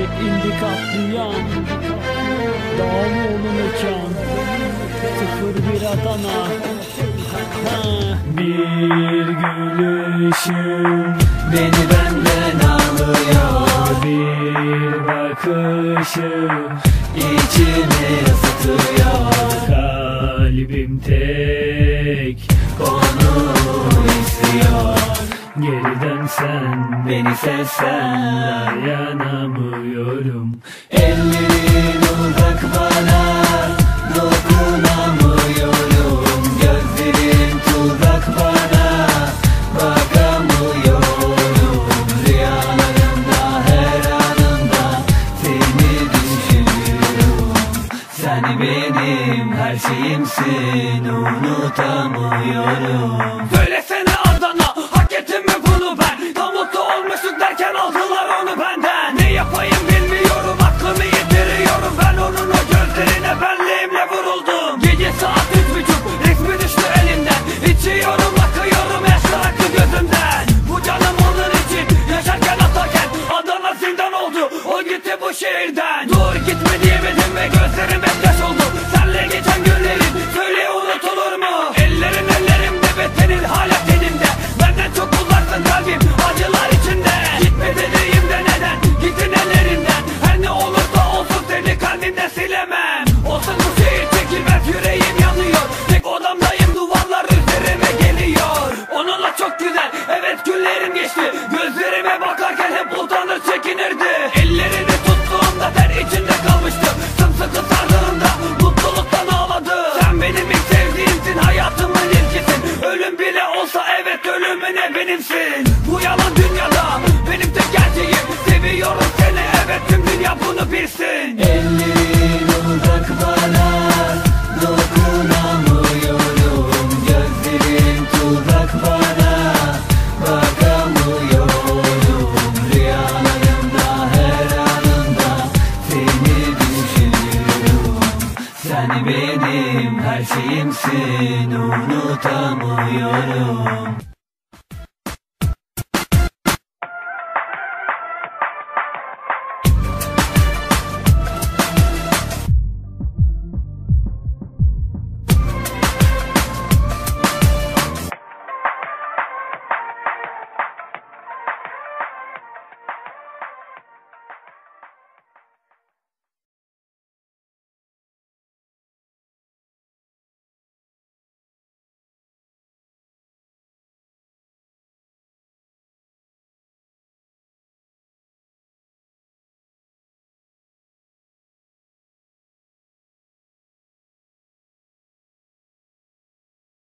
indi katliam Dağımoğlu mekan. 01 Adana ha. Bir gülüşün Beni benden alıyor. Bir bakışın İçimi ısıtıyor. Kalbim tek Onu istiyor. Geri dönsen Beni sevsen Dayanamıyorum. Ellerin uzak bana Dokunamıyorum. Gözlerin tuzak bana Bakamıyorum. Rüyalarımda her anımda Seni düşünüyorum. Sen benim her şeyimsin Unutamıyorum. Söylesene duvarlar üzerime geliyor. Onunla çok güzel evet günlerim geçti. Gözlerime bakarken hep utanır çekinirdi. Ellerini tuttuğumda ter içinde kalmıştım. Sımsıkı sardığımda mutluluktan ağladım. Sen benim ilk sevdiğimsin hayatımın ilkisin. Ölüm bile olsa evet ölümüne benimsin? Bu yalan dünyada benim tek gerçeğim. Seviyorum seni evet tüm dünya bunu bilsin. Ellerin benim her şeyimsin Unutamıyorum